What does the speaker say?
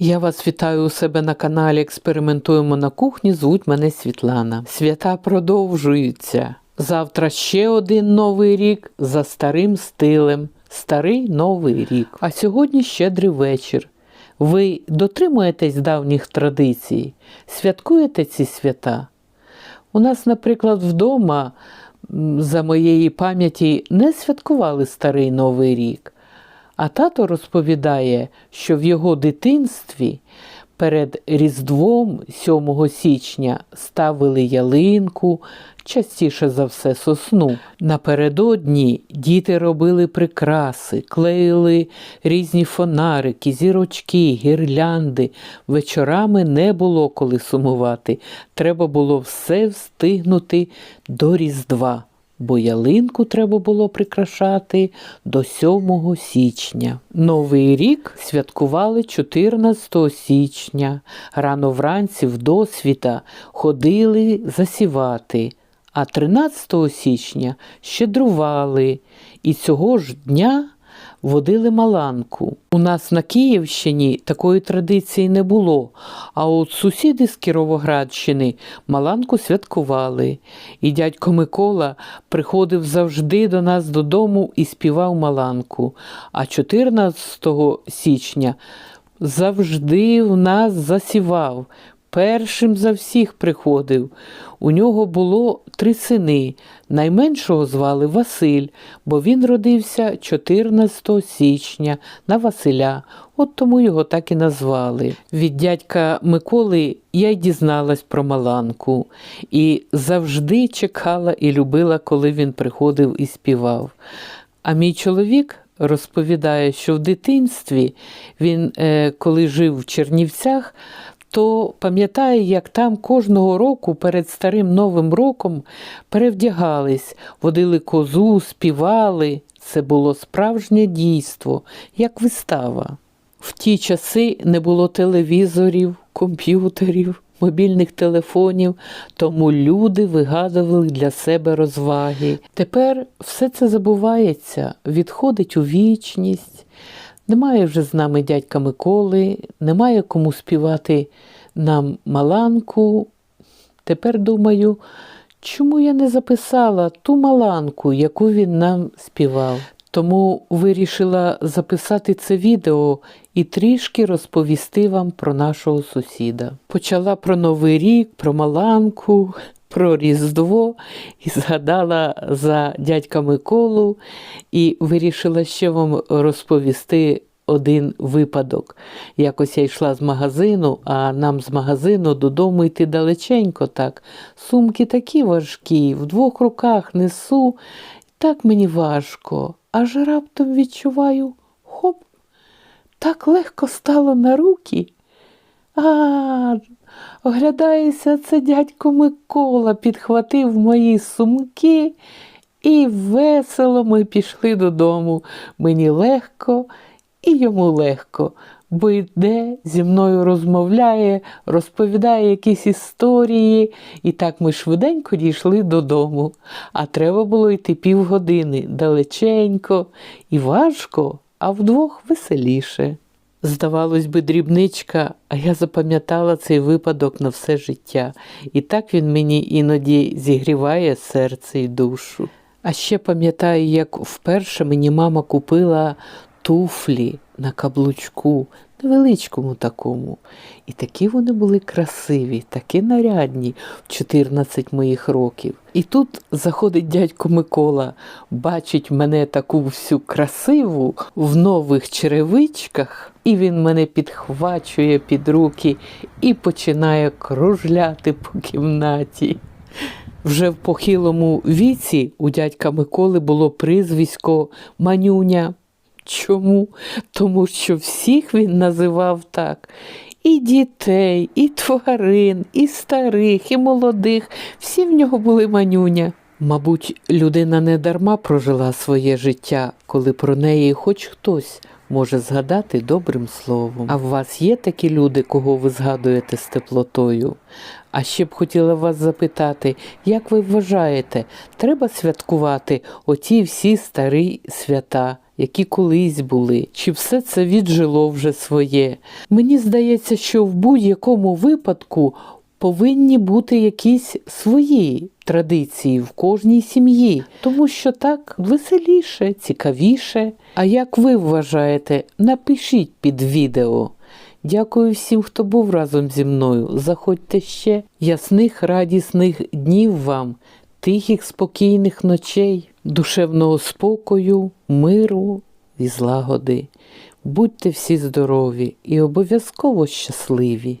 Я вас вітаю у себе на каналі Експериментуємо на кухні. Звуть мене Світлана. Свята продовжуються. Завтра ще один новий рік за старим стилем. Старий новий рік. А сьогодні щедрий вечір. Ви дотримуєтесь давніх традицій, святкуєте ці свята? У нас, наприклад, вдома, за моєї пам'яті, не святкували старий Новий рік. А тато розповідає, що в його дитинстві перед Різдвом 7 січня ставили ялинку, частіше за все сосну. Напередодні діти робили прикраси, клеїли різні фонарики, зірочки, гірлянди. Вечорами не було коли сумувати. Треба було все встигнути до Різдва бо ялинку треба було прикрашати до 7 січня. Новий рік святкували 14 січня. Рано вранці в досвіта ходили засівати, а 13 січня щедрували. І цього ж дня водили маланку. У нас на Київщині такої традиції не було, а от сусіди з Кіровоградщини маланку святкували. І дядько Микола приходив завжди до нас додому і співав маланку. А 14 січня завжди в нас засівав. Першим за всіх приходив. У нього було три сини. Найменшого звали Василь, бо він родився 14 січня на Василя. От тому його так і назвали. Від дядька Миколи я й дізналась про Маланку і завжди чекала і любила, коли він приходив і співав. А мій чоловік розповідає, що в дитинстві він, е, коли жив в Чернівцях, то пам'ятає, як там кожного року перед старим Новим роком перевдягались, водили козу, співали. Це було справжнє дійство, як вистава. В ті часи не було телевізорів, комп'ютерів, мобільних телефонів, тому люди вигадували для себе розваги. Тепер все це забувається, відходить у вічність. Немає вже з нами дядька Миколи, немає кому співати нам маланку. Тепер думаю, чому я не записала ту маланку, яку він нам співав. Тому вирішила записати це відео і трішки розповісти вам про нашого сусіда. Почала про Новий рік, про Маланку, про Різдво і згадала за дядька Миколу і вирішила ще вам розповісти один випадок. Якось я йшла з магазину, а нам з магазину додому йти далеченько так. Сумки такі важкі, в двох руках несу. Так мені важко, аж раптом відчуваю хоп, так легко стало на руки. А, оглядаюся, це дядько Микола підхватив мої сумки, і весело ми пішли додому. Мені легко і йому легко, бо йде, зі мною розмовляє, розповідає якісь історії, і так ми швиденько дійшли додому. А треба було йти півгодини далеченько і важко, а вдвох веселіше. Здавалось би, дрібничка, а я запам'ятала цей випадок на все життя, і так він мені іноді зігріває серце і душу. А ще пам'ятаю, як вперше мені мама купила туфлі на каблучку, невеличкому такому. І такі вони були красиві, такі нарядні в 14 моїх років. І тут заходить дядько Микола, бачить мене таку всю красиву в нових черевичках, і він мене підхвачує під руки і починає кружляти по кімнаті. Вже в похилому віці у дядька Миколи було прізвисько Манюня. Чому? Тому що всіх він називав так. І дітей, і тварин, і старих, і молодих. Всі в нього були манюня. Мабуть, людина не дарма прожила своє життя, коли про неї хоч хтось може згадати добрим словом. А в вас є такі люди, кого ви згадуєте з теплотою? А ще б хотіла вас запитати, як ви вважаєте, треба святкувати оті всі старі свята, які колись були, чи все це віджило вже своє. Мені здається, що в будь-якому випадку повинні бути якісь свої традиції в кожній сім'ї, тому що так веселіше, цікавіше. А як ви вважаєте, напишіть під відео. Дякую всім, хто був разом зі мною. Заходьте ще. Ясних, радісних днів вам, тихих, спокійних ночей, душевного спокою, миру і злагоди. Будьте всі здорові і обов'язково щасливі.